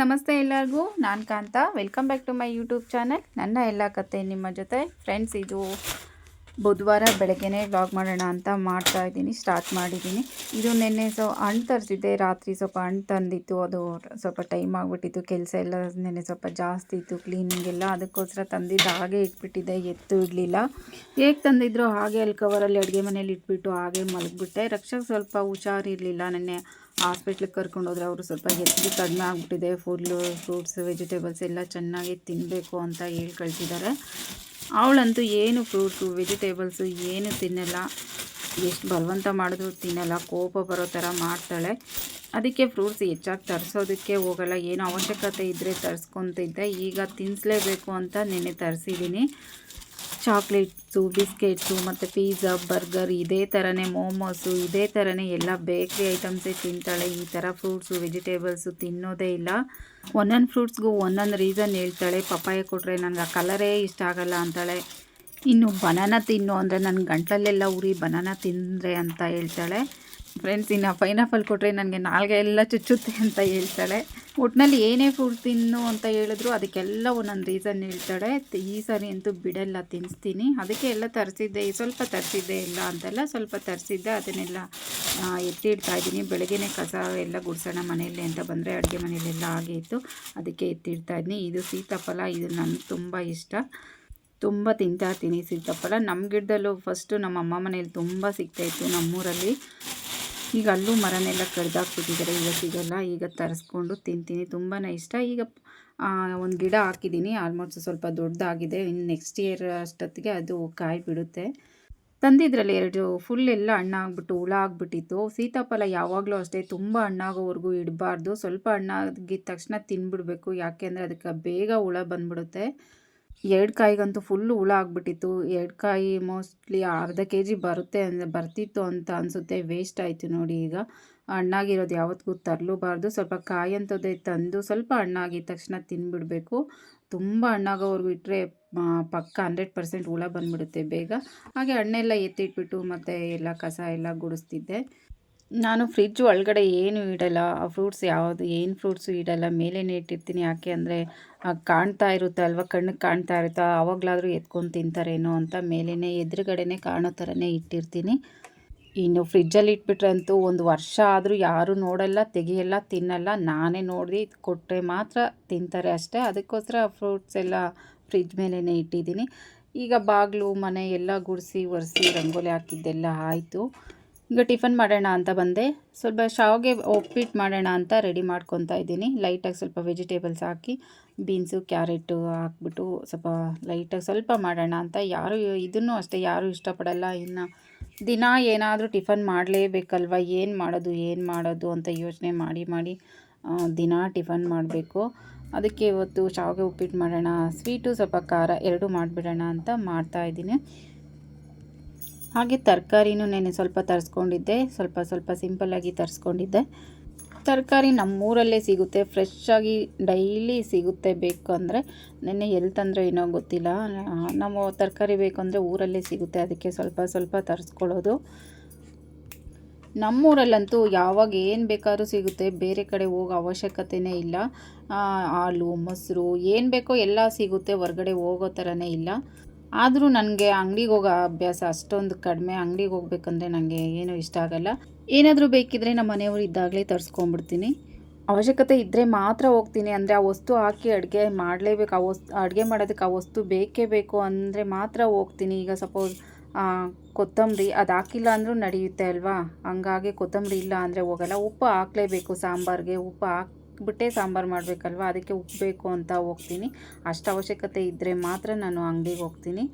ನಮಸ್ತೆ ಎಲ್ಲರಿಗೂ. ನಾನು Kantha. Welcome back to my YouTube channel ನನ್ನ ಎಲ್ಲ ಕತೆ ನಿಮ್ಮ ಜೊತೆ. ಫ್ರೆಂಡ್ಸ್ ಇದು ಬುಧವಾರ ಬೆಳಗ್ಗೆನೇ ವ್ಲಾಗ್ ಮಾಡೋಣ ಅಂತ ಮಾಡ್ತಾ ಇದ್ದೀನಿ ಸ್ಟಾರ್ಟ್ ಮಾಡಿದ್ದೀನಿ. ಇದು ನಿನ್ನೆ ಸೊ ಹಣ್ಣು ತರಿಸಿದ್ದೆ, ರಾತ್ರಿ ಸ್ವಲ್ಪ ಹಣ್ಣು ತಂದಿತ್ತು, ಅದು ಸ್ವಲ್ಪ ಟೈಮ್ ಆಗಿಬಿಟ್ಟಿತ್ತು, ಕೆಲಸ ಎಲ್ಲ ನೆನ್ನೆ ಸ್ವಲ್ಪ ಜಾಸ್ತಿ ಇತ್ತು ಕ್ಲೀನಿಂಗ್ ಎಲ್ಲ ಅದಕ್ಕೋಸ್ಕರ ತಂದಿದ್ದು, ಹಾಗೆ ಇಟ್ಬಿಟ್ಟಿದ್ದೆ, ಎತ್ತು ಇಡಲಿಲ್ಲ. ಹೇಗೆ ತಂದಿದ್ರು ಹಾಗೆ ಅಲ್ಲಿ ಕವರಲ್ಲಿ ಅಡುಗೆ ಮನೇಲಿ ಇಟ್ಬಿಟ್ಟು ಹಾಗೆ ಮಲಗಿಬಿಟ್ಟೆ. ರಕ್ಷಕ್ ಸ್ವಲ್ಪ ಹುಷಾರಿರಲಿಲ್ಲ, ನೆನ್ನೆ ಹಾಸ್ಪಿಟ್ಲಿಗೆ ಕರ್ಕೊಂಡು ಹೋದ್ರೆ ಅವರು ಸ್ವಲ್ಪ ಎತ್ತು ಕಡಿಮೆ ಆಗಿಬಿಟ್ಟಿದೆ ಫುಲ್ಲು ಫ್ರೂಟ್ಸ್ ವೆಜಿಟೇಬಲ್ಸ್ ಎಲ್ಲ ಚೆನ್ನಾಗಿ ತಿನ್ನಬೇಕು ಅಂತ ಹೇಳಿ ಅವಳಂತೂ ಏನು ಫ್ರೂಟ್ಸು, ವೆಜಿಟೇಬಲ್ಸು ಏನು ತಿನ್ನಲ್ಲ. ಎಷ್ಟು ಬಲವಂತ ಮಾಡಿದ್ರು ತಿನ್ನಲ್ಲ, ಕೋಪ ಬರೋ ಥರ ಮಾಡ್ತಾಳೆ. ಅದಕ್ಕೆ ಫ್ರೂಟ್ಸ್ ಹೆಚ್ಚಾಗಿ ತರಿಸೋದಕ್ಕೆ ಹೋಗಲ್ಲ. ಏನು ಅವಶ್ಯಕತೆ ಇದ್ದರೆ ತರಿಸ್ಕೊತಿದ್ದೆ. ಈಗ ತಿನ್ನಿಸ್ಲೇಬೇಕು ಅಂತ ನೆನೆ ತರಿಸಿದ್ದೀನಿ. ಚಾಕ್ಲೇಟ್ಸು, ಬಿಸ್ಕೆಟ್ಸು, ಮತ್ತು ಪಿಜ್ಜಾ, ಬರ್ಗರ್ ಇದೇ ಥರನೇ, ಮೋಮೋಸು ಇದೇ ಥರನೇ ಎಲ್ಲ ಬೇಕ್ರಿ ಐಟಮ್ಸೇ ತಿಂತಾಳೆ. ಈ ಥರ ಫ್ರೂಟ್ಸು, ವೆಜಿಟೇಬಲ್ಸು ತಿನ್ನೋದೇ ಇಲ್ಲ. ಒಂದೊಂದು ಫ್ರೂಟ್ಸ್ಗೂ ಒಂದೊಂದು ರೀಸನ್ ಹೇಳ್ತಾಳೆ, ಪಪ್ಪಾಯ ಕೊಟ್ಟರೆ ನನಗೆ ಆ ಕಲರೇ ಇಷ್ಟ ಆಗಲ್ಲ ಅಂತಾಳೆ. ಇನ್ನು ಬನಾನ ತಿನ್ನು ಅಂದರೆ ನನ್ನ ಗಂಟಲಲ್ಲೆಲ್ಲ ಉರಿ ಬನಾನ ತಿಂದರೆ ಅಂತ ಹೇಳ್ತಾಳೆ. ಫ್ರೆಂಡ್ಸ್ ಇನ್ನು ಪೈನಾಪಲ್ ಕೊಟ್ಟರೆ ನನಗೆ ನಾಲ್ಗೆ ಎಲ್ಲ ಚುಚ್ಚುತ್ತೆ ಅಂತ ಹೇಳ್ತಾಳೆ. ಒಟ್ಟಿನಲ್ಲಿ ಏನೇ ಫುಡ್ ತಿನ್ನು ಅಂತ ಹೇಳಿದ್ರು ಅದಕ್ಕೆಲ್ಲ ಒಂದೊಂದು ರೀಸನ್ ಹೇಳ್ತಾಳೆ. ಈ ಸರಿ ಅಂತೂ ಬಿಡಲ್ಲ ತಿನ್ನಿಸ್ತೀನಿ ಅದಕ್ಕೆ ಎಲ್ಲ ತರಿಸಿದ್ದೆ. ಸ್ವಲ್ಪ ತರಿಸಿದ್ದೆ ಇಲ್ಲ ಅಂತೆಲ್ಲ, ಸ್ವಲ್ಪ ತರಿಸಿದ್ದೆ. ಅದನ್ನೆಲ್ಲ ಎತ್ತಿಡ್ತಾ ಇದ್ದೀನಿ. ಬೆಳಗ್ಗೆನೇ ಕಸ ಎಲ್ಲ ಗುಡ್ಸೋಣ ಮನೆಯಲ್ಲಿ ಅಂತ ಬಂದರೆ ಅಡುಗೆ ಮನೆಯಲ್ಲೆಲ್ಲ ಆಗಿತ್ತು. ಅದಕ್ಕೆ ಎತ್ತಿಡ್ತಾ ಇದ್ದೀನಿ. ಇದು ಸೀತಾಫಲ. ಇದು ನನಗೆ ತುಂಬ ಇಷ್ಟ. ತುಂಬ ತಿಂತಾ ಇರ್ತೀನಿ ಸೀತಾಫಲ. ನಮ್ಮ ಗಿಡದಲ್ಲೂ ಫಸ್ಟು ನಮ್ಮ ಅಮ್ಮ ಮನೇಲಿ ತುಂಬ ಸಿಗ್ತಾಯಿತ್ತು ನಮ್ಮೂರಲ್ಲಿ. ಈಗ ಅಲ್ಲೂ ಮರನೆಲ್ಲ ಕಡ್ದಾಕ್ಬಿಟ್ಟಿದ್ದಾರೆ ಸಿಗಲ್ಲ. ಈಗ ತರಿಸ್ಕೊಂಡು ತಿಂತೀನಿ. ತುಂಬಾ ಇಷ್ಟ. ಈಗ ಒಂದು ಗಿಡ ಹಾಕಿದ್ದೀನಿ. ಆಲ್ಮೋಸ್ಟ್ ಸ್ವಲ್ಪ ದೊಡ್ಡದಾಗಿದೆ. ಇನ್ನು ನೆಕ್ಸ್ಟ್ ಇಯರ್ ಅಷ್ಟೊತ್ತಿಗೆ ಅದು ಕಾಯಿ ಬಿಡುತ್ತೆ ತಂದಿದ್ರಲ್ಲಿ ಎರಡು. ಫುಲ್ ಎಲ್ಲ ಹಣ್ಣಾಗ್ಬಿಟ್ಟು ಹುಳ ಆಗ್ಬಿಟ್ಟಿತ್ತು. ಸೀತಾಫಲ ಯಾವಾಗಲೂ ಅಷ್ಟೇ. ತುಂಬ ಹಣ್ಣಾಗೋವರೆಗೂ ಇಡಬಾರ್ದು. ಸ್ವಲ್ಪ ಹಣ್ಣಾಗಿದ್ದ ತಕ್ಷಣ ತಿನ್ಬಿಡ್ಬೇಕು. ಯಾಕೆಂದರೆ ಅದಕ್ಕೆ ಬೇಗ ಹುಳ ಬಂದ್ಬಿಡುತ್ತೆ. ಎರಡು ಕಾಯಿಗಂತೂ ಫುಲ್ಲು ಹುಳ ಆಗಿಬಿಟ್ಟಿತ್ತು. ಎರಡು ಕಾಯಿ ಮೋಸ್ಟ್ಲಿ ಅರ್ಧ ಕೆ ಜಿ ಬರುತ್ತೆ ಅಂದರೆ ಬರ್ತಿತ್ತು ಅಂತ ಅನಿಸುತ್ತೆ. ವೇಸ್ಟ್ ಆಯಿತು ನೋಡಿ ಈಗ. ಹಣ್ಣಾಗಿರೋದು ಯಾವತ್ತಿಗೂ ತರಲೂಬಾರ್ದು. ಸ್ವಲ್ಪ ಕಾಯಿ ಅಂಥದ್ದೇ ತಂದು ಸ್ವಲ್ಪ ಹಣ್ಣಾಗಿದ ತಕ್ಷಣ ತಿನ್ಬಿಡಬೇಕು. ತುಂಬ ಹಣ್ಣಾಗೋವರೆಗೂ ಇಟ್ಟರೆ ಪಕ್ಕ ಹಂಡ್ರೆಡ್ ಪರ್ಸೆಂಟ್ ಹುಳ ಬಂದುಬಿಡುತ್ತೆ ಬೇಗ. ಹಾಗೆ ಹಣ್ಣೆಲ್ಲ ಎತ್ತಿಟ್ಬಿಟ್ಟು ಮತ್ತು ಎಲ್ಲ ಕಸ ಎಲ್ಲ ಗುಡಿಸ್ತಿದ್ದೆ. ನಾನು ಫ್ರಿಜ್ ಒಳಗಡೆ ಏನು ಇಡಲ್ಲ. ಆ ಫ್ರೂಟ್ಸ್ ಯಾವುದು, ಏನು ಫ್ರೂಟ್ಸು ಇಡಲ್ಲ. ಮೇಲೇನೆ ಇಟ್ಟಿರ್ತೀನಿ ಯಾಕೆ ಅಂದರೆ ಕಾಣ್ತಾ ಇರುತ್ತೆ ಅಲ್ವಾ? ಕಣ್ಣಿಗೆ ಕಾಣ್ತಾ ಇರುತ್ತೆ? ಆವಾಗಲಾದರೂ ಎತ್ಕೊಂಡು ತಿಂತಾರೇನೋ ಅಂತ ಮೇಲೇ ಎದುರುಗಡೆ ಕಾಣೋ ಥರನೇ ಇಟ್ಟಿರ್ತೀನಿ. ಇನ್ನು ಫ್ರಿಜ್ಜಲ್ಲಿ ಇಟ್ಬಿಟ್ರಂತೂ ಒಂದು ವರ್ಷ ಆದರೂ ಯಾರೂ ನೋಡಲ್ಲ, ತೆಗಿಯಲ್ಲ, ತಿನ್ನಲ್ಲ. ನಾನೇ ನೋಡಿ ಕೊಟ್ಟರೆ ಮಾತ್ರ ತಿಂತಾರೆ ಅಷ್ಟೇ. ಅದಕ್ಕೋಸ್ಕರ ಫ್ರೂಟ್ಸ್ ಎಲ್ಲ ಫ್ರಿಜ್ ಮೇಲೇ ಇಟ್ಟಿದ್ದೀನಿ. ಈಗ ಬಾಗಿಲು, ಮನೆ ಎಲ್ಲ ಗುಡಿಸಿ, ಒರೆಸಿ, ರಂಗೋಲಿ ಹಾಕಿದ್ದೆಲ್ಲ ಆಯಿತು. ಈಗ ಟಿಫನ್ ಮಾಡೋಣ ಅಂತ ಬಂದೆ. ಸ್ವಲ್ಪ ಶಾವಿಗೆ ಉಪ್ಪಿಟ್ಟು ಮಾಡೋಣ ಅಂತ ರೆಡಿ ಮಾಡ್ಕೊತಾ ಇದ್ದೀನಿ. ಲೈಟಾಗಿ ಸ್ವಲ್ಪ ವೆಜಿಟೇಬಲ್ಸ್ ಹಾಕಿ, ಬೀನ್ಸು, ಕ್ಯಾರೆಟು ಹಾಕ್ಬಿಟ್ಟು ಸ್ವಲ್ಪ ಲೈಟಾಗಿ ಸ್ವಲ್ಪ ಮಾಡೋಣ ಅಂತ. ಯಾರು ಇದನ್ನು ಅಷ್ಟೇ, ಯಾರೂ ಇಷ್ಟಪಡಲ್ಲ. ಇನ್ನು ದಿನ ಏನಾದರೂ ಟಿಫನ್ ಮಾಡಲೇಬೇಕಲ್ವ? ಏನು ಮಾಡೋದು ಏನು ಮಾಡೋದು ಅಂತ ಯೋಚನೆ ಮಾಡಿ ಮಾಡಿ ದಿನ ಟಿಫನ್ ಮಾಡಬೇಕು. ಅದಕ್ಕೆ ಇವತ್ತು ಶಾವಿಗೆ ಉಪ್ಪಿಟ್ಟು ಮಾಡೋಣ, ಸ್ವೀಟು ಸ್ವಲ್ಪ ಖಾರ ಎರಡೂ ಮಾಡಿಬಿಡೋಣ ಅಂತ ಮಾಡ್ತಾಯಿದ್ದೀನಿ ಹಾಗೆ ತರಕಾರಿನೂ ನೆನೆ ಸ್ವಲ್ಪ ತರಿಸ್ಕೊಂಡಿದ್ದೆ. ಸ್ವಲ್ಪ ಸ್ವಲ್ಪ ಸಿಂಪಲ್ಲಾಗಿ ತರಿಸ್ಕೊಂಡಿದ್ದೆ. ತರಕಾರಿ ನಮ್ಮೂರಲ್ಲೇ ಸಿಗುತ್ತೆ. ಫ್ರೆಶ್ಶಾಗಿ ಡೈಲಿ ಸಿಗುತ್ತೆ ಬೇಕು ಅಂದರೆ ನೆನ್ನೆ ಎಲ್ಲಿ ತಂದರೆ ಏನೋ ಗೊತ್ತಿಲ್ಲ. ನಾವು ತರಕಾರಿ ಬೇಕು ಊರಲ್ಲೇ ಸಿಗುತ್ತೆ. ಅದಕ್ಕೆ ಸ್ವಲ್ಪ ಸ್ವಲ್ಪ ತರಿಸ್ಕೊಳ್ಳೋದು. ನಮ್ಮೂರಲ್ಲಂತೂ ಯಾವಾಗ ಏನು ಬೇಕಾದ್ರೂ ಸಿಗುತ್ತೆ. ಬೇರೆ ಕಡೆ ಹೋಗೋ ಅವಶ್ಯಕತೆಯೇ ಇಲ್ಲ. ಹಾಲು, ಮೊಸರು ಏನು ಬೇಕೋ ಎಲ್ಲ ಸಿಗುತ್ತೆ. ಹೊರಗಡೆ ಹೋಗೋ ಥರನೇ ಇಲ್ಲ. ಆದರೂ ನನಗೆ ಅಂಗಡಿಗೆ ಹೋಗೋ ಅಭ್ಯಾಸ ಅಷ್ಟೊಂದು ಕಡಿಮೆ. ಅಂಗಡಿಗೆ ಹೋಗ್ಬೇಕಂದ್ರೆ ನನಗೆ ಏನೂ ಇಷ್ಟ ಆಗಲ್ಲ. ಏನಾದರೂ ಬೇಕಿದ್ದರೆ ನಮ್ಮ ಮನೆಯವರು ಇದ್ದಾಗಲೇ ತರಿಸ್ಕೊಂಬಿಡ್ತೀನಿ ಅವಶ್ಯಕತೆ ಇದ್ದರೆ ಮಾತ್ರ ಹೋಗ್ತೀನಿ. ಅಂದರೆ ಆ ವಸ್ತು ಹಾಕಿ ಅಡುಗೆ ಮಾಡಲೇಬೇಕು. ಆ ವಸ್ತು, ಅಡುಗೆ ಮಾಡೋದಕ್ಕೆ ಆ ವಸ್ತು ಬೇಕೇ ಬೇಕು ಅಂದರೆ ಮಾತ್ರ ಹೋಗ್ತೀನಿ. ಈಗ ಸಪೋಸ್ ಕೊತ್ತಂಬರಿ ಅದು ಹಾಕಿಲ್ಲ ಅಂದರೂ ನಡೆಯುತ್ತೆ ಅಲ್ವಾ? ಹಂಗಾಗಿ ಕೊತ್ತಂಬರಿ ಇಲ್ಲ ಅಂದರೆ ಹೋಗಲ್ಲ. ಉಪ್ಪು ಹಾಕಲೇಬೇಕು ಸಾಂಬಾರಿಗೆ. ಉಪ್ಪು ಹಾಕಿ ಹಾಕ್ಬಿಟ್ಟೆ ಸಾಂಬಾರು ಮಾಡಬೇಕಲ್ವ? ಅದಕ್ಕೆ ಉಪ್ಪು ಬೇಕು ಅಂತ ಹೋಗ್ತೀನಿ. ಅಷ್ಟು ಅವಶ್ಯಕತೆ ಇದ್ದರೆ ಮಾತ್ರ ನಾನು ಅಂಗಡಿಗೆ ಹೋಗ್ತೀನಿ.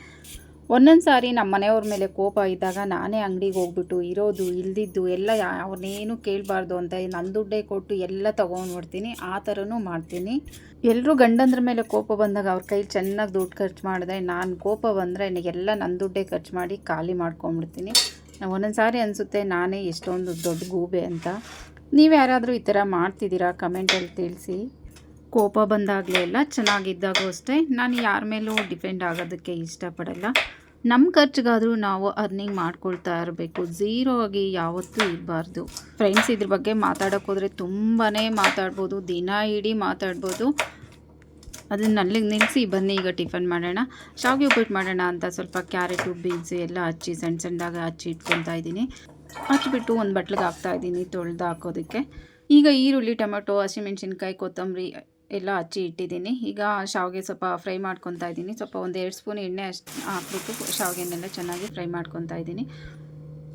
ಒಂದೊಂದು ಸಾರಿ ನಮ್ಮ ಮನೆಯವ್ರ ಮೇಲೆ ಕೋಪ ಇದ್ದಾಗ ನಾನೇ ಅಂಗಡಿಗೆ ಹೋಗ್ಬಿಟ್ಟು ಇರೋದು, ಇಲ್ದಿದ್ದು ಎಲ್ಲ ಅವ್ರನ್ನೇನು ಕೇಳಬಾರ್ದು ಅಂತ ನನ್ನ ದುಡ್ಡೇ ಕೊಟ್ಟು ಎಲ್ಲ ತೊಗೊಂಡ್ಬಿಡ್ತೀನಿ ಆ ಥರನೂ ಮಾಡ್ತೀನಿ. ಎಲ್ಲರೂ ಗಂಡಂದ್ರ ಮೇಲೆ ಕೋಪ ಬಂದಾಗ ಅವ್ರ ಕೈಲಿ ಚೆನ್ನಾಗಿ ದುಡ್ಡು ಖರ್ಚು ಮಾಡಿದೆ, ನಾನು ಕೋಪ ಬಂದರೆ ಎಲ್ಲ ನನ್ನ ದುಡ್ಡೇ ಖರ್ಚು ಮಾಡಿ ಖಾಲಿ ಮಾಡ್ಕೊಂಬಿಡ್ತೀನಿ ಒಂದೊಂದು ಸಾರಿ ಅನಿಸುತ್ತೆ ನಾನೇ ಎಷ್ಟೊಂದು ದೊಡ್ಡ ಗೂಬೆ ಅಂತ. ನೀವು ಯಾರಾದರೂ ಈ ಥರ ಮಾಡ್ತಿದ್ದೀರಾ? ಕಮೆಂಟಲ್ಲಿ ತಿಳಿಸಿ. ಕೋಪ ಬಂದಾಗಲೇ ಎಲ್ಲ ಚೆನ್ನಾಗಿದ್ದಾಗೂ ಅಷ್ಟೇ. ನಾನು ಯಾರ ಮೇಲೂ ಡಿಪೆಂಡ್ ಆಗೋದಕ್ಕೆ ಇಷ್ಟಪಡಲ್ಲ. ನಮ್ಮ ಖರ್ಚಿಗಾದರೂ ನಾವು ಅರ್ನಿಂಗ್ ಮಾಡ್ಕೊಳ್ತಾ ಇರಬೇಕು. ಝೀರೋ ಆಗಿ ಯಾವತ್ತೂ ಇರಬಾರ್ದು. ಫ್ರೆಂಡ್ಸ್ ಇದ್ರ ಬಗ್ಗೆ ಮಾತಾಡೋಕೆ ಹೋದರೆ ತುಂಬಾ ಮಾತಾಡ್ಬೋದು. ದಿನ ಇಡೀ ಮಾತಾಡ್ಬೋದು. ಅದನ್ನ ಅಲ್ಲಿಗೆ ನಿಲ್ಲಿಸಿ ಬನ್ನಿ ಈಗ ಟಿಫನ್ ಮಾಡೋಣ. ಶಾವಿಗೆ ಉಪ್ಪಿಟ್ಟು ಮಾಡೋಣ ಅಂತ ಸ್ವಲ್ಪ ಕ್ಯಾರೆಟು, ಬೀನ್ಸ್ ಎಲ್ಲ ಹಚ್ಚಿ, ಸಣ್ಣ ಸಣ್ಣದಾಗ ಹಚ್ಚಿ ಇಟ್ಕೊತಾ ಇದ್ದೀನಿ. ಹಚ್ಬಿಟ್ಟು ಒಂದು ಬಟ್ಲಿಗೆ ಹಾಕ್ತಾ ಇದ್ದೀನಿ, ತೊಳೆದು ಹಾಕೋದಕ್ಕೆ. ಈಗ ಈರುಳ್ಳಿ, ಟೊಮೆಟೊ, ಹಸಿಮೆಣ್ಸಿನ್ಕಾಯಿ, ಕೊತ್ತಂಬರಿ ಎಲ್ಲ ಹಚ್ಚಿ ಇಟ್ಟಿದ್ದೀನಿ. ಈಗ ಶಾವಿಗೆ ಸ್ವಲ್ಪ ಫ್ರೈ ಮಾಡ್ಕೊತಾ ಇದ್ದೀನಿ. ಸ್ವಲ್ಪ ಒಂದು ಎರಡು ಸ್ಪೂನ್ ಎಣ್ಣೆ ಅಷ್ಟು ಹಾಕ್ಬಿಟ್ಟು ಶಾವಿಗೆನೆಲ್ಲ ಚೆನ್ನಾಗಿ ಫ್ರೈ ಮಾಡ್ಕೊತಾ ಇದ್ದೀನಿ.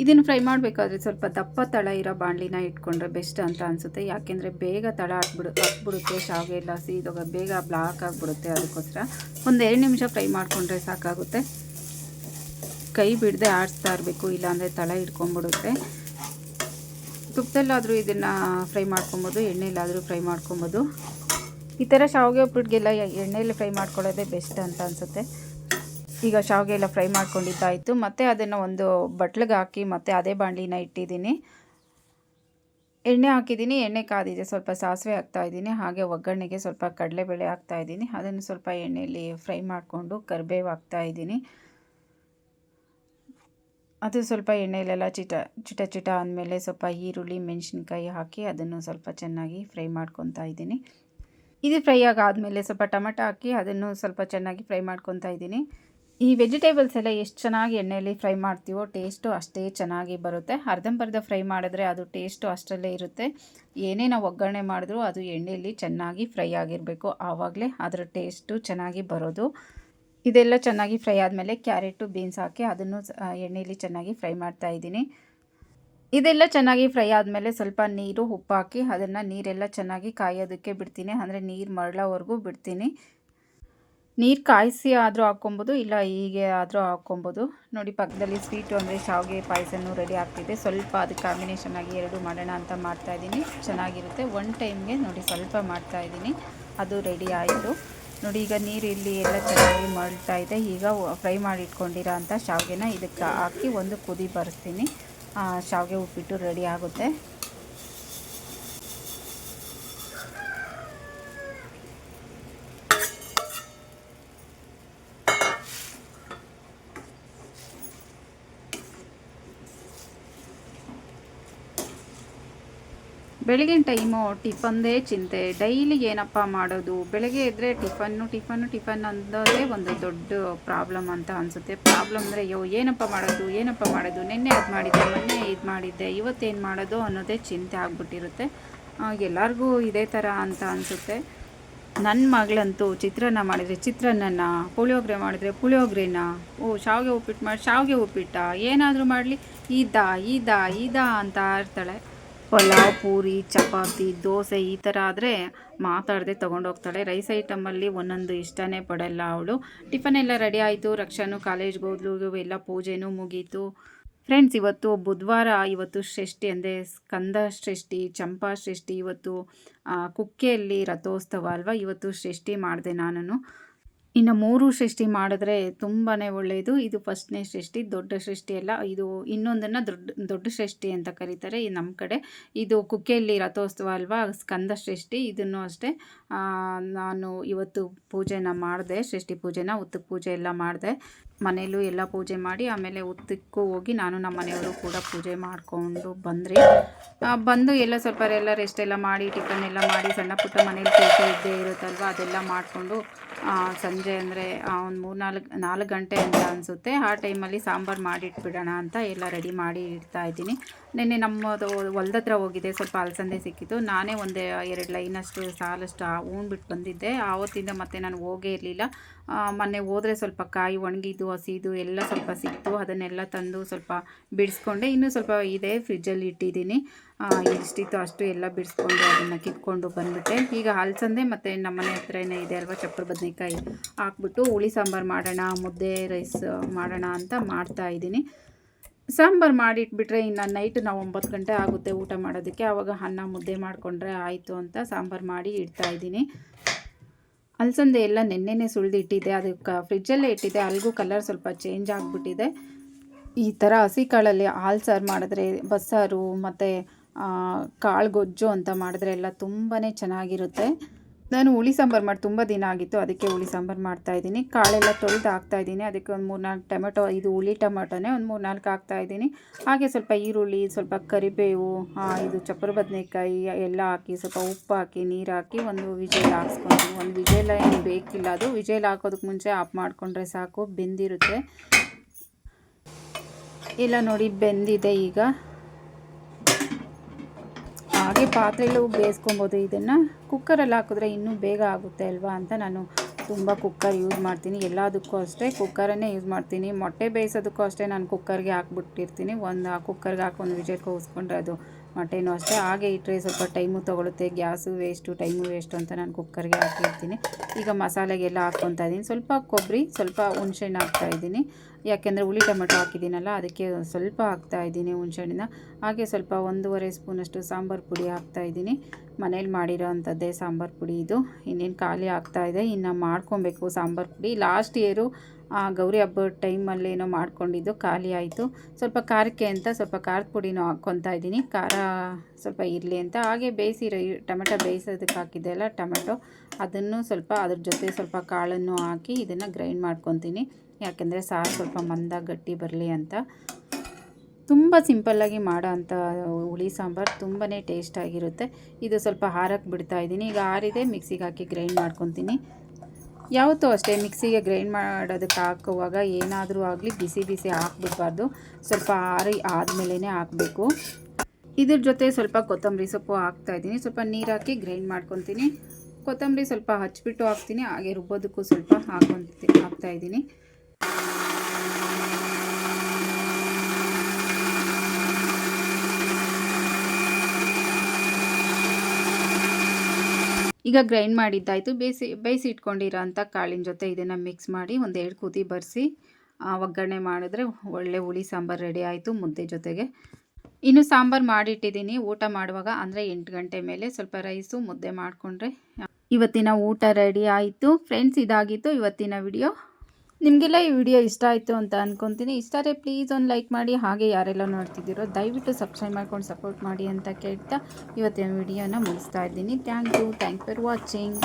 ಇದನ್ನು ಫ್ರೈ ಮಾಡಬೇಕಾದ್ರೆ ಸ್ವಲ್ಪ ದಪ್ಪ ತಳ ಇರೋ ಬಾಣಲಿನ ಇಟ್ಕೊಂಡ್ರೆ ಬೆಸ್ಟ್ ಅಂತ ಅನಿಸುತ್ತೆ. ಯಾಕೆಂದರೆ ಬೇಗ ತಳ ಹಾಕ್ಬಿಡು ಹಾಕ್ಬಿಡುತ್ತೆ ಶಾವಿಗೆ ಎಲ್ಲ ಸೀದೋಗ ಬೇಗ ಬ್ಲಾಕ್ ಆಗಿಬಿಡುತ್ತೆ ಅದಕ್ಕೋಸ್ಕರ. ಒಂದು ಎರಡು ನಿಮಿಷ ಫ್ರೈ ಮಾಡಿಕೊಂಡ್ರೆ ಸಾಕಾಗುತ್ತೆ. ಕೈ ಬಿಡದೆ ಆಡಿಸ್ತಾ ಇರಬೇಕು, ಇಲ್ಲಾಂದರೆ ತಳ ಹಿಡ್ಕೊಂಬಿಡುತ್ತೆ ತುಪ್ಪದಲ್ಲಾದರೂ ಇದನ್ನು ಫ್ರೈ ಮಾಡ್ಕೊಬೋದು ಎಣ್ಣೆಲಾದರೂ ಫ್ರೈ ಮಾಡ್ಕೊಬೋದು. ಈ ಥರ ಶಾವಿಗೆ ಉಪ್ಪಿಟ್ಟಿಗೆಲ್ಲ ಎಣ್ಣೆಯಲ್ಲಿ ಫ್ರೈ ಮಾಡ್ಕೊಳ್ಳೋದೇ ಬೆಸ್ಟ್ ಅಂತ ಅನಿಸುತ್ತೆ. ಈಗ ಶಾವಿಗೆ ಎಲ್ಲ ಫ್ರೈ ಮಾಡ್ಕೊಂಡಿದ್ದಾಯಿತು. ಮತ್ತು ಅದನ್ನು ಒಂದು ಬಟ್ಲಿಗೆ ಹಾಕಿ ಮತ್ತು ಅದೇ ಬಾಣಲಿನ ಇಟ್ಟಿದ್ದೀನಿ. ಎಣ್ಣೆ ಹಾಕಿದ್ದೀನಿ, ಎಣ್ಣೆ ಕಾದಿದೆ, ಸ್ವಲ್ಪ ಸಾಸಿವೆ ಹಾಕ್ತಾ ಇದ್ದೀನಿ. ಹಾಗೆ ಒಗ್ಗರಣೆಗೆ ಸ್ವಲ್ಪ ಕಡಲೆಬೇಳೆ ಹಾಕ್ತಾ ಇದ್ದೀನಿ. ಅದನ್ನು ಸ್ವಲ್ಪ ಎಣ್ಣೆಯಲ್ಲಿ ಫ್ರೈ ಮಾಡಿಕೊಂಡು ಕರಿಬೇವು ಹಾಕ್ತಾ ಇದ್ದೀನಿ. ಅದು ಸ್ವಲ್ಪ ಎಣ್ಣೆಯಲ್ಲೆಲ್ಲ ಚಿಟ ಚಿಟ ಚಿಟ ಅಂದಮೇಲೆ ಸ್ವಲ್ಪ ಈರುಳ್ಳಿ, ಮೆಣಸಿನ್ಕಾಯಿ ಹಾಕಿ ಅದನ್ನು ಸ್ವಲ್ಪ ಚೆನ್ನಾಗಿ ಫ್ರೈ ಮಾಡ್ಕೊತಾ ಇದ್ದೀನಿ. ಇದು ಫ್ರೈ ಆಗಾದಮೇಲೆ ಸ್ವಲ್ಪ ಟೊಮೆಟೊ ಹಾಕಿ ಅದನ್ನು ಸ್ವಲ್ಪ ಚೆನ್ನಾಗಿ ಫ್ರೈ ಮಾಡ್ಕೊತಾ ಇದ್ದೀನಿ. ಈ ವೆಜಿಟೇಬಲ್ಸ್ ಎಲ್ಲ ಎಷ್ಟು ಚೆನ್ನಾಗಿ ಎಣ್ಣೆಯಲ್ಲಿ ಫ್ರೈ ಮಾಡ್ತೀವೋ ಟೇಸ್ಟು ಅಷ್ಟೇ ಚೆನ್ನಾಗಿ ಬರುತ್ತೆ. ಅರ್ಧಂಬರ್ಧ ಫ್ರೈ ಮಾಡಿದ್ರೆ ಅದು ಟೇಸ್ಟು ಅಷ್ಟರಲ್ಲೇ ಇರುತ್ತೆ. ಏನೇ ಒಗ್ಗರಣೆ ಮಾಡಿದ್ರೂ ಅದು ಎಣ್ಣೆಯಲ್ಲಿ ಚೆನ್ನಾಗಿ ಫ್ರೈ ಆಗಿರಬೇಕು. ಆವಾಗಲೇ ಅದರ ಟೇಸ್ಟು ಚೆನ್ನಾಗಿ ಬರೋದು. ಇದೆಲ್ಲ ಚೆನ್ನಾಗಿ ಫ್ರೈ ಆದಮೇಲೆ ಕ್ಯಾರೆಟು, ಬೀನ್ಸ್ ಹಾಕಿ ಅದನ್ನು ಎಣ್ಣೆಯಲ್ಲಿ ಚೆನ್ನಾಗಿ ಫ್ರೈ ಮಾಡ್ತಾ ಇದ್ದೀನಿ. ಇದೆಲ್ಲ ಚೆನ್ನಾಗಿ ಫ್ರೈ ಆದಮೇಲೆ ಸ್ವಲ್ಪ ನೀರು, ಉಪ್ಪು ಹಾಕಿ ಅದನ್ನು ನೀರೆಲ್ಲ ಚೆನ್ನಾಗಿ ಕಾಯೋದಕ್ಕೆ ಬಿಡ್ತೀನಿ. ಅಂದರೆ ನೀರು ಮರಳೋವರೆಗೂ ಬಿಡ್ತೀನಿ. ನೀರು ಕಾಯಿಸಿ ಆದರೂ ಹಾಕ್ಕೊಬೋದು, ಇಲ್ಲ ಹೀಗೆ ಆದರೂ ಹಾಕ್ಕೊಬೋದು. ನೋಡಿ, ಪಕ್ಕದಲ್ಲಿ ಸ್ವೀಟು ಅಂದರೆ ಶಾವಿಗೆ ಪಾಯಸನೂ ರೆಡಿ ಆಗ್ತಿದೆ. ಸ್ವಲ್ಪ ಅದು ಕಾಂಬಿನೇಷನ್ ಆಗಿ ಎರಡು ಮಾಡೋಣ ಅಂತ ಮಾಡ್ತಾಯಿದ್ದೀನಿ ಚೆನ್ನಾಗಿರುತ್ತೆ. ಒನ್ ಟೈಮ್ಗೆ ನೋಡಿ, ಸ್ವಲ್ಪ ಮಾಡ್ತಾಯಿದ್ದೀನಿ ಅದು ರೆಡಿ ಆಯಿತು. ನೋಡಿ, ಈಗ ನೀರು ಇಲ್ಲಿ ಎಲ್ಲ ಚೆನ್ನಾಗಿ ಮಳ್ತಾ ಇದೆ. ಈಗ ಫ್ರೈ ಮಾಡಿ ಇಟ್ಕೊಂಡಿರೋ ಅಂಥ ಶಾವಿಗೆನ ಇದಕ್ಕೆ ಹಾಕಿ ಒಂದು ಕುದಿ ಬರ್ತೀನಿ ಶಾವಿಗೆ ಉಪ್ಪಿಟ್ಟು ರೆಡಿ ಆಗುತ್ತೆ. ಬೆಳಗಿನ ಟೈಮು ಟಿಫನ್ದೇ ಚಿಂತೆ. ಡೈಲಿ ಏನಪ್ಪ ಮಾಡೋದು? ಬೆಳಗ್ಗೆ ಎದ್ದರೆ ಟಿಫನ್ನು ಟಿಫನ್ನು, ಟಿಫನ್ ಅಂದೋದೇ ಒಂದು ದೊಡ್ಡ ಪ್ರಾಬ್ಲಮ್ ಅಂತ ಅನಿಸುತ್ತೆ. ಪ್ರಾಬ್ಲಮ್ ಅಂದರೆ ಯೋ ಏನಪ್ಪ ಮಾಡೋದು? ಏನಪ್ಪ ಮಾಡೋದು? ನಿನ್ನೆ ಅದು ಮಾಡಿದ್ದೆ, ಮೊನ್ನೆ ಇದು ಮಾಡಿದ್ದೆ ಇವತ್ತೇನು ಮಾಡೋದು? ಅನ್ನೋದೇ ಚಿಂತೆ ಆಗ್ಬಿಟ್ಟಿರುತ್ತೆ. ಎಲ್ಲರಿಗೂ ಇದೇ ಥರ ಅಂತ ಅನಿಸುತ್ತೆ. ನನ್ನ ಮಗಳಂತೂ ಚಿತ್ರಾನ್ನ ಮಾಡಿದರೆ ಚಿತ್ರಾನ್ನ ಪುಳಿಯೋಗರೆ ಮಾಡಿದರೆ ಪುಳಿಯೋಗರೆನ? ಓ, ಶಾವಿಗೆ ಉಪ್ಪಿಟ್ಟು ಮಾಡಿ, ಶಾವಿಗೆ ಉಪ್ಪಿಟ್ಟ? ಏನಾದರೂ ಮಾಡಲಿ. ಇದ, ಇದಾ, ಇದ ಅಂತ ಇರ್ತಾಳೆ ಪಲಾವ್, ಪೂರಿ, ಚಪಾತಿ, ದೋಸೆ ಈ ಥರ ಆದರೆ ಮಾತಾಡದೆ ತೊಗೊಂಡೋಗ್ತಾಳೆ. ರೈಸ್ ಐಟಮಲ್ಲಿ ಒಂದೊಂದು ಇಷ್ಟನೇ ಪಡಲ್ಲ ಅವಳು. ಟಿಫನ್ ಎಲ್ಲ ರೆಡಿ ಆಯಿತು. ರಕ್ಷಾನು ಕಾಲೇಜ್ಗೆ ಹೋದ್ಲು. ಎಲ್ಲ ಪೂಜೆನೂ ಮುಗೀತು. ಫ್ರೆಂಡ್ಸ್ ಇವತ್ತು ಬುಧವಾರ ಇವತ್ತು ಷಷ್ಠಿ ಅಂದರೆ ಸ್ಕಂದ ಷಷ್ಠಿ ಚಂಪಾ ಷಷ್ಠಿ ಇವತ್ತು ಕುಕ್ಕೆಯಲ್ಲಿ ರಥೋತ್ಸವ ಅಲ್ವಾ? ಇವತ್ತು ಷಷ್ಠಿ ಮಾಡಿದೆ ನಾನು ಇನ್ನು ಮೂರು ಸೃಷ್ಟಿ ಮಾಡಿದ್ರೆ ತುಂಬಾ ಒಳ್ಳೆಯದು ಇದು ಫಸ್ಟ್ನೇ ಸೃಷ್ಟಿ, ದೊಡ್ಡ ಸೃಷ್ಟಿ ಅಲ್ಲ. ಇದು ಇನ್ನೊಂದನ್ನು ದೊಡ್ಡ ದೊಡ್ಡ ಸೃಷ್ಟಿ ಅಂತ ಕರೀತಾರೆ ಈ ನಮ್ಮ ಕಡೆ. ಇದು ಕುಕ್ಕೆಯಲ್ಲಿ ರಥೋತ್ಸವ ಅಲ್ವಾ? ಸ್ಕಂದ ಸೃಷ್ಟಿ. ಇದನ್ನು ಅಷ್ಟೇ ನಾನು ಇವತ್ತು ಪೂಜೆನ ಮಾಡಿದೆ. ಸೃಷ್ಟಿ ಪೂಜೆನ ಉತ್ತಕ್ಕೆ ಪೂಜೆ ಎಲ್ಲ ಮಾಡಿದೆ. ಮನೆಯಲ್ಲೂ ಎಲ್ಲ ಪೂಜೆ ಮಾಡಿ, ಆಮೇಲೆ ಉತ್ತಕ್ಕೂ ಹೋಗಿ ನಾನು ನಮ್ಮ ಮನೆಯವರು ಕೂಡ ಪೂಜೆ ಮಾಡಿಕೊಂಡು ಬಂದ್ರಿ. ಬಂದು ಎಲ್ಲ ಸ್ವಲ್ಪ ಎಲ್ಲ ರೆಸ್ಟ್ ಎಲ್ಲ ಮಾಡಿ, ಟಿಫನ್ ಎಲ್ಲ ಮಾಡಿ, ಸಣ್ಣ ಪುಟ್ಟ ಮನೇಲಿ ಕೆಲಸ ಇದ್ದೇ ಇರುತ್ತಲ್ವ? ಅದೆಲ್ಲ ಮಾಡಿಕೊಂಡು ಸಂಜೆ ಅಂದರೆ ಒಂದು ಮೂರು ನಾಲ್ಕು ನಾಲ್ಕು ಗಂಟೆ ಅಂತ ಅನಿಸುತ್ತೆ. ಆ ಟೈಮಲ್ಲಿ ಸಾಂಬಾರು ಮಾಡಿಟ್ಬಿಡೋಣ ಅಂತ ಎಲ್ಲ ರೆಡಿ ಮಾಡಿ ಇಡ್ತಾ ಇದ್ದೀನಿ. ನಿನ್ನೆ ನಮ್ಮದು ಹೊಲ್ದತ್ರ ಹೋಗಿದ್ದೆ ಸ್ವಲ್ಪ ಅಲಸಂದೆ ಸಿಕ್ಕಿತ್ತು. ನಾನೇ ಒಂದು ಎರಡು ಲೈನಷ್ಟು ಸಾಲಷ್ಟು ಉಣ್ಬಿಟ್ಟು ಬಂದಿದ್ದೆ. ಆವತ್ತಿಂದ ಮತ್ತೆ ನಾನು ಹೋಗೇ ಇರಲಿಲ್ಲ. ಮೊನ್ನೆ ಹೋದರೆ ಸ್ವಲ್ಪ ಕಾಯಿ ಒಣಗಿದ್ದು, ಹಸಿದು ಎಲ್ಲ ಸ್ವಲ್ಪ ಸಿಕ್ತು. ಅದನ್ನೆಲ್ಲ ತಂದು ಸ್ವಲ್ಪ ಬಿಡಿಸ್ಕೊಂಡೆ. ಇನ್ನೂ ಸ್ವಲ್ಪ ಇದೆ, ಫ್ರಿಜ್ಜಲ್ಲಿ ಇಟ್ಟಿದ್ದೀನಿ. ಎಷ್ಟಿತ್ತು ಅಷ್ಟು ಎಲ್ಲ ಬಿಡಿಸ್ಕೊಂಡು ಅದನ್ನು ಕಿತ್ಕೊಂಡು ಬಂದುಬಿಟ್ಟೆ. ಈಗ ಅಲಸಂದೆ ಮತ್ತು ನಮ್ಮನೆ ಹತ್ರನೇ ಇದೆ ಅಲ್ವಾ ಚಪ್ಪರ ಬದನೆಕಾಯಿ ಹಾಕ್ಬಿಟ್ಟು ಹುಳಿ ಸಾಂಬಾರು ಮಾಡೋಣ, ಮುದ್ದೆ ರೈಸ್ ಮಾಡೋಣ ಅಂತ ಮಾಡ್ತಾ ಇದ್ದೀನಿ. ಸಾಂಬಾರು ಮಾಡಿಟ್ಬಿಟ್ರೆ ಇನ್ನು ನೈಟ್ ನಾವು ಒಂಬತ್ತು ಗಂಟೆ ಆಗುತ್ತೆ ಊಟ ಮಾಡೋದಕ್ಕೆ. ಆವಾಗ ಅನ್ನ ಮುದ್ದೆ ಮಾಡಿಕೊಂಡ್ರೆ ಆಯಿತು ಅಂತ ಸಾಂಬಾರು ಮಾಡಿ ಇಡ್ತಾ ಇದ್ದೀನಿ. ಅಲಸಂದೆ ಎಲ್ಲ ನೆನ್ನೆನೇ ಅದು ಅದಕ್ಕೆ ಫ್ರಿಜ್ಜಲ್ಲೇ ಇಟ್ಟಿದ್ದೆ. ಅಲ್ಲಿಗೂ ಕಲರ್ ಸ್ವಲ್ಪ ಚೇಂಜ್ ಆಗಿಬಿಟ್ಟಿದೆ. ಈ ಥರ ಹಸಿ ಕಾಳಲ್ಲಿ ಹಾಲು ಸಾರು ಮಾಡಿದ್ರೆ ಬಸ್ಸಾರು ಮತ್ತು ಕಾಳು ಗೊಜ್ಜು ಅಂತ ಮಾಡಿದ್ರೆ ಎಲ್ಲ ತುಂಬಾ ಚೆನ್ನಾಗಿರುತ್ತೆ. ನಾನು ಹುಳಿ ಸಾಂಬಾರು ಮಾಡಿ ತುಂಬ ದಿನ ಆಗಿತ್ತು, ಅದಕ್ಕೆ ಹುಳಿ ಸಾಂಬಾರು ಮಾಡ್ತಾಯಿದ್ದೀನಿ ಕಾಳೆಲ್ಲ ತೊಳೆದು ಹಾಕ್ತಾಯಿದ್ದೀನಿ ಅದಕ್ಕೆ ಒಂದು ಮೂರು ನಾಲ್ಕು ಟೊಮೆಟೊ, ಇದು ಹುಳಿ ಟೊಮೆಟೊನೇ ಒಂದು ಮೂರು ನಾಲ್ಕು ಹಾಕ್ತಾಯಿದ್ದೀನಿ ಹಾಗೆ ಸ್ವಲ್ಪ ಈರುಳ್ಳಿ, ಸ್ವಲ್ಪ ಕರಿಬೇವು ಇದು ಚಪ್ಪರ ಬದನೆಕಾಯಿ ಎಲ್ಲ ಹಾಕಿ, ಸ್ವಲ್ಪ ಉಪ್ಪು ಹಾಕಿ, ನೀರು ಹಾಕಿ ಒಂದು ವಿಜಯಲ್ ಹಾಕ್ಸ್ಕೊತೀನಿ. ಒಂದು ವಿಜಯಲ್ಲ ಏನು ಬೇಕಿಲ್ಲ ಅದು. ವಿಜಯಲ್ಲಿ ಹಾಕೋದಕ್ಕೆ ಮುಂಚೆ ಆಫ್ ಮಾಡಿಕೊಂಡ್ರೆ ಸಾಕು, ಬೆಂದಿರುತ್ತೆ. ಇಲ್ಲ ನೋಡಿ, ಬೆಂದಿದೆ ಈಗ. ಹಾಗೆ ಪಾತ್ರೆಯಲ್ಲೂ ಬೇಯಿಸ್ಕೊಬೋದು. ಇದನ್ನು ಕುಕ್ಕರಲ್ಲಿ ಹಾಕಿದ್ರೆ ಇನ್ನೂ ಬೇಗ ಆಗುತ್ತೆ ಅಲ್ವಾ ಅಂತ ನಾನು ತುಂಬ ಕುಕ್ಕರ್ ಯೂಸ್ ಮಾಡ್ತೀನಿ. ಎಲ್ಲದಕ್ಕೂ ಅಷ್ಟೇ ಕುಕ್ಕರನ್ನೇ ಯೂಸ್ ಮಾಡ್ತೀನಿ. ಮೊಟ್ಟೆ ಬೇಯಿಸೋದಕ್ಕೂ ಅಷ್ಟೇ ನಾನು ಕುಕ್ಕರ್ಗೆ ಹಾಕ್ಬಿಟ್ಟಿರ್ತೀನಿ. ಒಂದು ಆ ಕುಕ್ಕರ್ಗೆ ಹಾಕಿ ಒಂದು ವಿಜಲ್ ಕೂಗಿಸ್ಕೊಂಡ್ರೆ ಅದು ಮೊಟ್ಟೆನೂ ಅಷ್ಟೇ. ಹಾಗೆ ಇಟ್ಟರೆ ಸ್ವಲ್ಪ ಟೈಮು ತೊಗೊಳುತ್ತೆ. ಗ್ಯಾಸು ವೇಸ್ಟು, ಟೈಮು ವೇಸ್ಟು ಅಂತ ನಾನು ಕುಕ್ಕರ್ಗೆ ಹಾಕಿರ್ತೀನಿ. ಈಗ ಮಸಾಲೆಗೆಲ್ಲ ಹಾಕ್ಕೊತಾ ಇದ್ದೀನಿ. ಸ್ವಲ್ಪ ಕೊಬ್ಬರಿ, ಸ್ವಲ್ಪ ಹುಣ್ಸೆಹಣ್ಣು ಹಾಕ್ತಾಯಿದ್ದೀನಿ ಯಾಕೆಂದರೆ ಹುಳಿ ಟೊಮೆಟೊ ಹಾಕಿದ್ದೀನಲ್ಲ, ಅದಕ್ಕೆ ಸ್ವಲ್ಪ ಹಾಕ್ತಾ ಇದ್ದೀನಿ ಹುಣ್ಸೆಹಣ್ಣಿನ. ಹಾಗೆ ಸ್ವಲ್ಪ ಒಂದೂವರೆ ಸ್ಪೂನಷ್ಟು ಸಾಂಬಾರು ಪುಡಿ ಹಾಕ್ತಾ ಇದ್ದೀನಿ. ಮನೇಲಿ ಮಾಡಿರೋ ಅಂಥದ್ದೇ ಸಾಂಬಾರು ಪುಡಿ ಇದು. ಇನ್ನೇನು ಖಾಲಿ ಆಗ್ತಾ ಇದೆ. ಇನ್ನು ಮಾಡ್ಕೊಬೇಕು ಸಾಂಬಾರು ಪುಡಿ. ಲಾಸ್ಟ್ ಇಯರು ಗೌರಿ ಹಬ್ಬದ ಟೈಮಲ್ಲಿ ಏನೋ ಮಾಡ್ಕೊಂಡಿದ್ದು, ಖಾಲಿ ಆಯಿತು. ಸ್ವಲ್ಪ ಖಾರಕ್ಕೆ ಅಂತ ಸ್ವಲ್ಪ ಖಾರದ ಪುಡಿನೂ ಹಾಕ್ಕೊತಾ ಇದ್ದೀನಿ. ಖಾರ ಸ್ವಲ್ಪ ಇರಲಿ ಅಂತ. ಹಾಗೆ ಬೇಯಿಸಿರೋ ಟೊಮೆಟೊ ಬೇಯಿಸೋದಕ್ಕೆ ಹಾಕಿದ್ದೆ ಅಲ್ಲ, ಟೊಮೆಟೊ. ಅದನ್ನು ಸ್ವಲ್ಪ ಅದ್ರ ಜೊತೆ ಸ್ವಲ್ಪ ಕಾಳನ್ನು ಹಾಕಿ ಇದನ್ನು ಗ್ರೈಂಡ್ ಮಾಡ್ಕೊತೀನಿ. ಯಾಕೆಂದರೆ ಸಾರು ಸ್ವಲ್ಪ ಮಂದ ಗಟ್ಟಿ ಬರಲಿ ಅಂತ. ತುಂಬ ಸಿಂಪಲ್ಲಾಗಿ ಮಾಡೋ ಅಂಥ ಹುಳಿ ಸಾಂಬಾರು ತುಂಬಾ ಟೇಸ್ಟಾಗಿರುತ್ತೆ ಇದು ಸ್ವಲ್ಪ ಹಾರಕ್ಕೆ ಬಿಡ್ತಾ ಇದ್ದೀನಿ. ಈಗ ಆರಿದೆ ಮಿಕ್ಸಿಗೆ ಹಾಕಿ ಗ್ರೈಂಡ್ ಮಾಡ್ಕೊತೀನಿ. ಯಾವತ್ತೂ ಅಷ್ಟೇ ಮಿಕ್ಸಿಗೆ ಗ್ರೈಂಡ್ ಮಾಡೋದಕ್ಕೆ ಹಾಕುವಾಗ ಏನಾದರೂ ಆಗಲಿ ಬಿಸಿ ಬಿಸಿ ಹಾಕ್ಬಿಡ್ಬಾರ್ದು. ಸ್ವಲ್ಪ ಆರಿ ಆದಮೇಲೆ ಹಾಕಬೇಕು. ಇದ್ರ ಜೊತೆ ಸ್ವಲ್ಪ ಕೊತ್ತಂಬರಿ ಸೊಪ್ಪು ಹಾಕ್ತಾಯಿದ್ದೀನಿ ಸ್ವಲ್ಪ ನೀರು ಹಾಕಿ ಗ್ರೈಂಡ್ ಮಾಡ್ಕೊತೀನಿ. ಕೊತ್ತಂಬರಿ ಸ್ವಲ್ಪ ಹಚ್ಚಿಬಿಟ್ಟು ಹಾಕ್ತೀನಿ. ಹಾಗೆ ರುಬ್ಬೋದಕ್ಕೂ ಸ್ವಲ್ಪ ಹಾಕೊತೀನಿ ಹಾಕ್ತಾಯಿದ್ದೀನಿ ಈಗ ಗ್ರೈಂಡ್ ಮಾಡಿದ್ದಾಯಿತು. ಬೇಯಿಸಿ ಬೇಯಿಸಿ ಇಟ್ಕೊಂಡಿರೋ ಕಾಳಿನ ಜೊತೆ ಇದನ್ನು ಮಿಕ್ಸ್ ಮಾಡಿ ಒಂದು ಎರಡು ಕುದಿ ಬರೆಸಿ ಒಗ್ಗರಣೆ ಮಾಡಿದ್ರೆ ಒಳ್ಳೆ ಹುಳಿ, ಸಾಂಬಾರು ರೆಡಿ ಆಯಿತು ಮುದ್ದೆ ಜೊತೆಗೆ. ಇನ್ನು ಸಾಂಬಾರು ಮಾಡಿಟ್ಟಿದ್ದೀನಿ. ಊಟ ಮಾಡುವಾಗ ಅಂದರೆ ಎಂಟು ಗಂಟೆ ಮೇಲೆ ಸ್ವಲ್ಪ ರೈಸು ಮುದ್ದೆ ಮಾಡಿಕೊಂಡ್ರೆ ಇವತ್ತಿನ ಊಟ ರೆಡಿ ಆಯಿತು. ಫ್ರೆಂಡ್ಸ್ ಇದಾಗಿತ್ತು ಇವತ್ತಿನ ವಿಡಿಯೋ ನಿಮಗೆಲ್ಲ ಈ ವಿಡಿಯೋ ಇಷ್ಟ ಆಯಿತು ಅಂತ ಅಂದ್ಕೊತೀನಿ ಇಷ್ಟ ಆದರೆ ಪ್ಲೀಸ್ ಒಂದು ಲೈಕ್ ಮಾಡಿ. ಹಾಗೆ ಯಾರೆಲ್ಲ ನೋಡ್ತಿದ್ದೀರೋ ದಯವಿಟ್ಟು ಸಬ್ಸ್ಕ್ರೈಬ್ ಮಾಡ್ಕೊಂಡು ಸಪೋರ್ಟ್ ಮಾಡಿ ಅಂತ ಕೇಳ್ತಾ ಇವತ್ತಿನ ವಿಡಿಯೋನ ಮುಗಿಸ್ತಾ ಇದ್ದೀನಿ. Thank you thank for watching